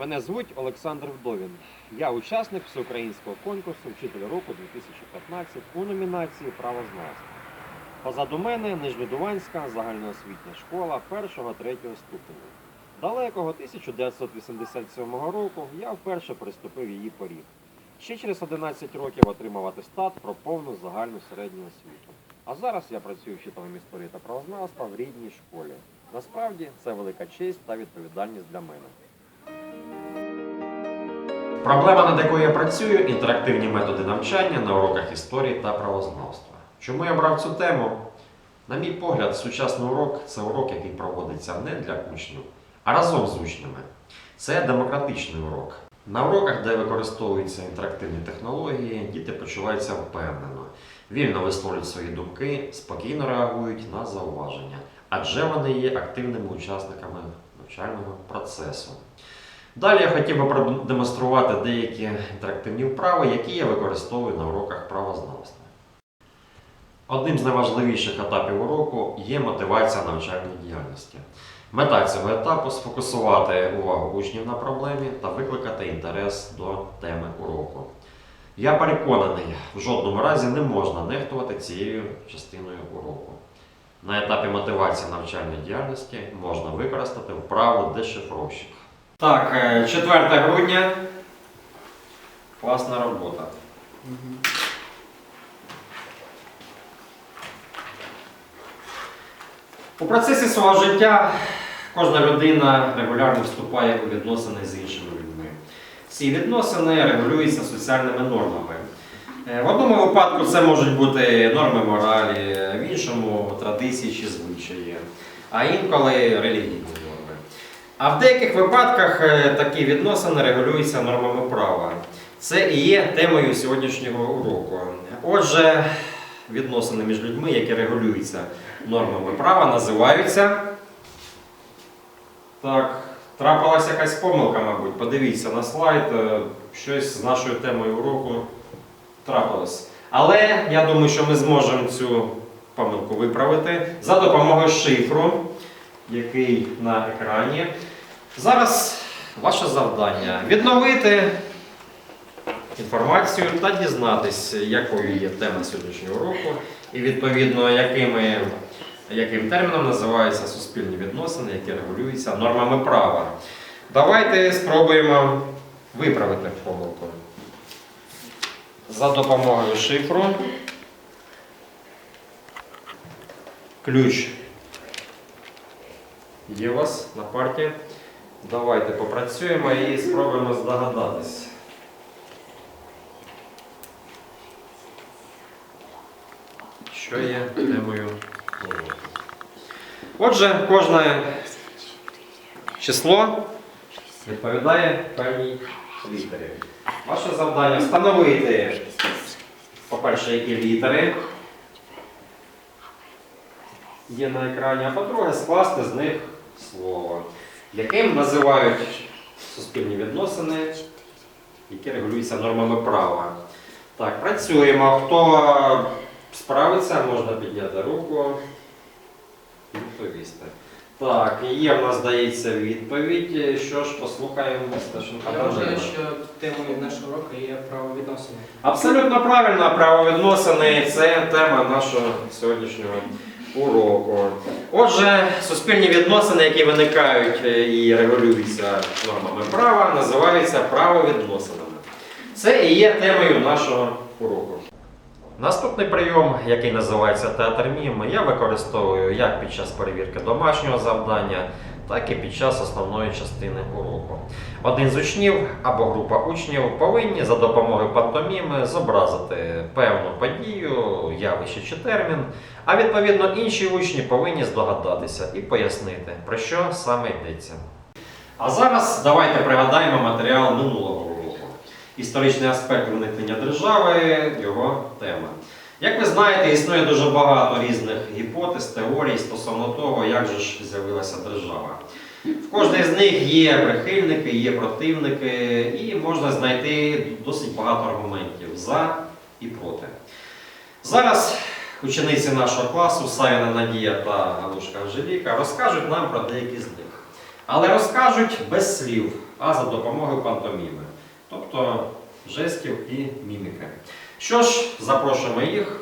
Мене звуть Олександр Вдовін. Я учасник всеукраїнського конкурсу Вчитель року 2015 у номінації Правознавство. Позаду мене Нижвидуванська загальноосвітня школа 1-3 ступеню. Далекого 1987 року я вперше приступив її поріг. Ще через 11 років отримав атестат про повну загальну середню освіту. А зараз я працюю вчителем історії та правознавства в рідній школі. Насправді це велика честь та відповідальність для мене. Проблема, над якою я працюю, інтерактивні методи навчання на уроках історії та правознавства. Чому я брав цю тему? На мій погляд, сучасний урок це урок, який проводиться не для учнів, а разом з учнями. Це демократичний урок. На уроках, де використовуються інтерактивні технології, діти почуваються впевнено, вільно висловлюють свої думки, спокійно реагують на зауваження, адже вони є активними учасниками навчального процесу. Далі я хотів би продемонструвати деякі інтерактивні вправи, які я використовую на уроках правознавства. Одним з найважливіших етапів уроку є мотивація навчальної діяльності. Мета цього етапу сфокусувати увагу учнів на проблемі та викликати інтерес до теми уроку. Я переконаний, в жодному разі не можна нехтувати цією частиною уроку. На етапі мотивації навчальної діяльності можна використати вправу дешифровщик. Так, е, 4 грудня. Класна робота. У процесі свого життя кожна людина регулярно вступає у відносини з іншими людьми. Ці відносини регулюються соціальними нормами. Е, В одному випадку це можуть бути норми моралі, в іншому традиції чи звичаї, а інколи релігійні. А в деяких випадках е, такі відносини регулюються нормами права. Це і є темою сьогоднішнього уроку. Отже, відносини між людьми, які регулюються нормами права, називаються. Так, трапилася якась помилка, мабуть. Подивіться на слайд. е, Щось з нашою темою уроку трапилось. Але я думаю, що ми зможемо цю помилку виправити за допомогою шифру, який на екрані. Зараз ваше завдання відновити інформацію та дізнатися, якою є тема сьогоднішнього уроку, і відповідно, якими, яким терміном називаються суспільні відносини, які регулюються нормами права. Давайте спробуємо виправити помилку. За допомогою шифру. Ключ є у вас на парті. Давайте попрацюємо і спробуємо здогадатись. Що є темою уроку. Отже, кожне число відповідає певній літері. Ваше завдання встановити, по-перше, які літери є на екрані, а по-друге, скласти з них слово, яким називають суспільні відносини, які регулюються нормами права. Так, працюємо. Хто справиться, можна підняти руку відповісти. Так, є в нас, здається, відповідь. Що ж, послухаємо Сташенка. Я вважаю, що темою нашого року є правовідносини. Абсолютно правильно, правовідносини це тема нашого сьогоднішнього уроку. Отже, суспільні відносини, які виникають е, і регулюються нормами права, називаються правовідносинами. Це і є темою нашого уроку. Наступний прийом, який називається театр мім, я використовую як під час перевірки домашнього завдання, так і під час основної частини уроку. Один з учнів або група учнів повинні за допомогою пантоміми зобразити певну подію, явище чи термін, а відповідно інші учні повинні здогадатися і пояснити, про що саме йдеться. А зараз давайте пригадаємо матеріал минулого уроку. Історичний аспект виникнення держави, його тема. Як ви знаєте, існує дуже багато різних гіпотез, теорій стосовно того, як же ж з'явилася держава. В кожній з них є прихильники, є противники, і можна знайти досить багато аргументів за і проти. Зараз учениці нашого класу Савіна Надія та Галушка Анжеліка розкажуть нам про деякі з них. Але розкажуть без слів, а за допомогою пантоміми, тобто жестів і міміки. Що ж, запрошуємо їх.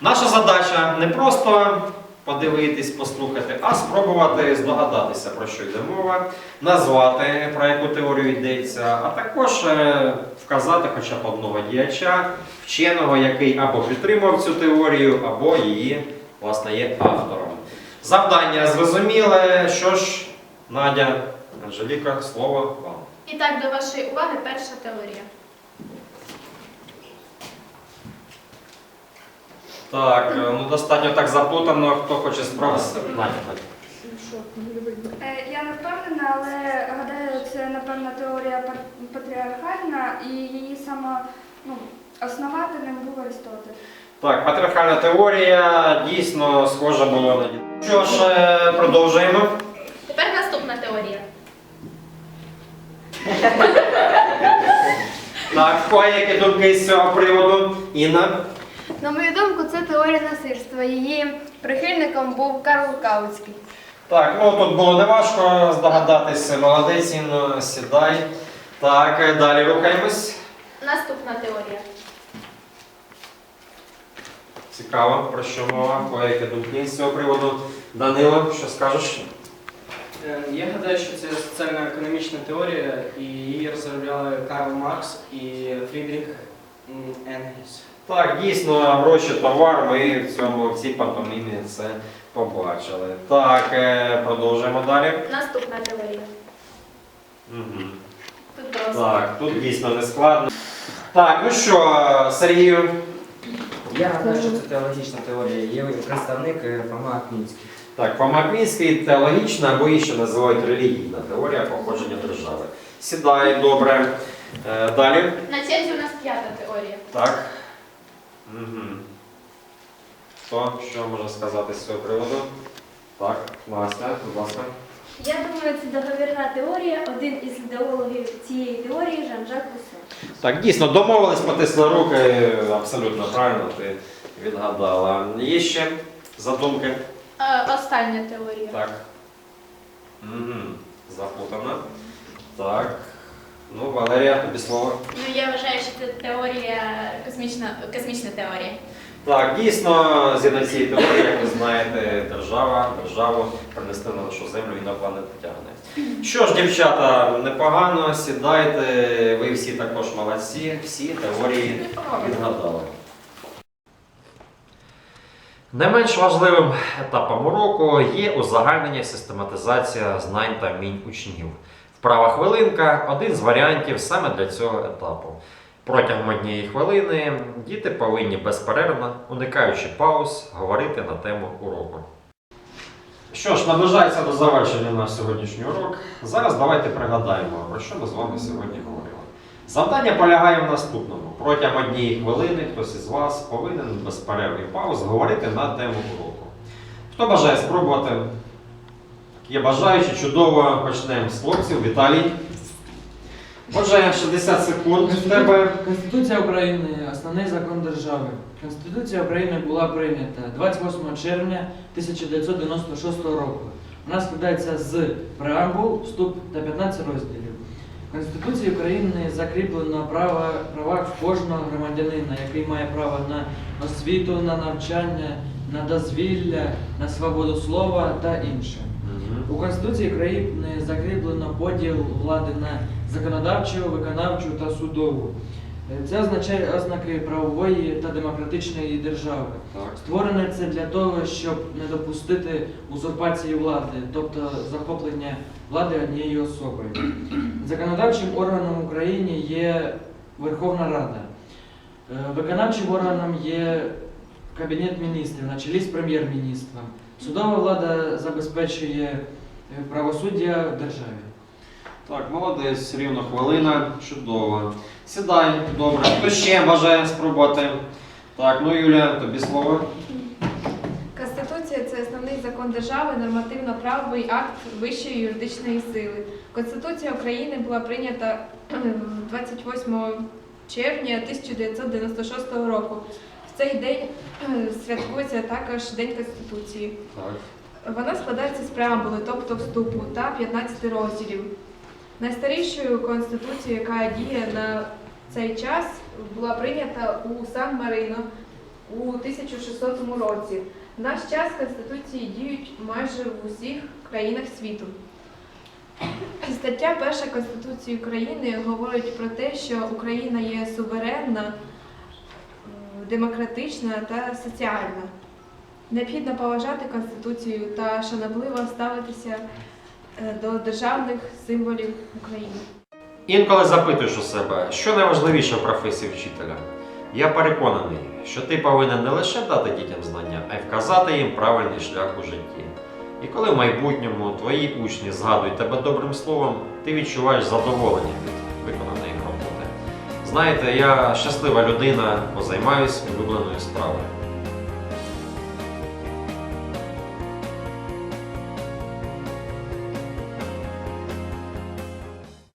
Наша задача не просто подивитись, послухати, а спробувати здогадатися, про що йде мова, назвати, про яку теорію йдеться, а також е, вказати хоча б одного діяча, вченого, який або підтримав цю теорію, або її власне є автором. Завдання зрозуміле. Що ж, Надя, Анжеліка, слово вам. І так, до вашої уваги перша теорія. Так, е, ну достатньо так заплутано, хто хоче Надя. Е, Я не впевнена, але гадаю, це напевно теорія патріархальна і її саме ну, основателем був Аристотель. Так, патріархальна теорія дійсно схожа була на дід. Що ж, е, продовжуємо. Тепер наступна теорія. Так, в кого є які думки з цього приводу? Інна? На мою думку, це теорія насильства. Її прихильником був Карл Каутський. Так, ну тут було неважко здогадатися. Молодець, Інно, сідай. Так, далі рухаємось. Наступна теорія. Цікаво, про що мова, які думки з цього приводу. Данило, що скажеш? Е, Я гадаю, що це соціально-економічна теорія, і її розробляли Карл Маркс і Фрідріх Енгельс. Так, дійсно, гроші, товар, ми в цьому в цій пантомімі це побачили. Так, е, продовжуємо далі. Наступна теорія. Угу. Тут просто. Так, тут дійсно не складно. Так, ну що, Сергію? Я гадаю, що це теологічна теорія. Є представник е, Фома Акмінський. Так, Фомаквінський теологічна або її ще називають релігійна теорія походження держави. Сідай, добре. Е, далі. На черзі у нас п'ята теорія. Так. Угу. Хто що може сказати з цього приводу? Так, Настя, будь ласка. Я думаю, це договірна теорія. Один із ідеологів цієї теорії Жан-Жак Руссо. Так, дійсно, домовились, потисли руки, абсолютно правильно ти відгадала. Є ще задумки? Е, остання теорія. Так. Угу. Заплутана. Так. Ну, Валерія, тобі слово. Ну, я вважаю, що це теорія космічна, космічна теорія. Так, дійсно, згідно цієї теорії, як ви знаєте, держава, державу принести на нашу землю і на планету тягне. Що ж, дівчата, непогано, сідайте, ви всі також молодці, всі теорії відгадали. Не менш важливим етапом уроку є узагальнення, систематизація знань та вмінь учнів. Вправа хвилинка один з варіантів саме для цього етапу. Протягом однієї хвилини діти повинні безперервно, уникаючи пауз, говорити на тему уроку. Що ж, наближається до завершення наш сьогоднішній урок. Зараз давайте пригадаємо, про що ми з вами сьогодні говорили. Завдання полягає в наступному. Протягом однієї хвилини хтось із вас повинен без перерви пауз говорити на тему уроку. Хто бажає спробувати? Є бажаючі, чудово почнемо з хлопців. Віталій. Отже, 60 секунд в тебе. Конституція України основний закон держави. Конституція України була прийнята 28 червня 1996 року. Вона складається з преамбул, вступ та 15 розділів. В Конституції України закріплено право, права кожного громадянина, який має право на освіту, на навчання, на дозвілля, на свободу слова та інше. У Конституції країни закріплено поділ влади на законодавчу, виконавчу та судову. Е, Це означає ознаки правової та демократичної держави. Так. Створене це для того, щоб не допустити узурпації влади, тобто захоплення влади однією особою. Законодавчим органом в Україні є Верховна Рада. Е, Виконавчим органом є Кабінет міністрів на чолі з прем'єр-міністром. Судова влада забезпечує правосуддя в державі. Так, молодець, рівно хвилина, чудово. Сідай, добре. Хто ще бажає спробувати? Так, ну Юля, тобі слово. Конституція це основний закон держави, нормативно-правовий акт вищої юридичної сили. Конституція України була прийнята 28 червня 1996 року. В цей день е, святкується також День Конституції. Так. Вона складається з преамбули, тобто вступу та 15 розділів. Найстарішою конституцією, яка діє на цей час, була прийнята у Сан-Марино у 1600 році. В наш час конституції діють майже в усіх країнах світу. Стаття 1 Конституції України говорить про те, що Україна є суверенна, демократична та соціальна. Необхідно поважати Конституцію та шанобливо ставитися е, до державних символів України. Інколи запитуєш у себе, що найважливіше в професії вчителя. Я переконаний, що ти повинен не лише дати дітям знання, а й вказати їм правильний шлях у житті. І коли в майбутньому твої учні згадують тебе добрим словом, ти відчуваєш задоволення від виконаної роботи. Знаєте, я щаслива людина, бо займаюся улюбленою справою.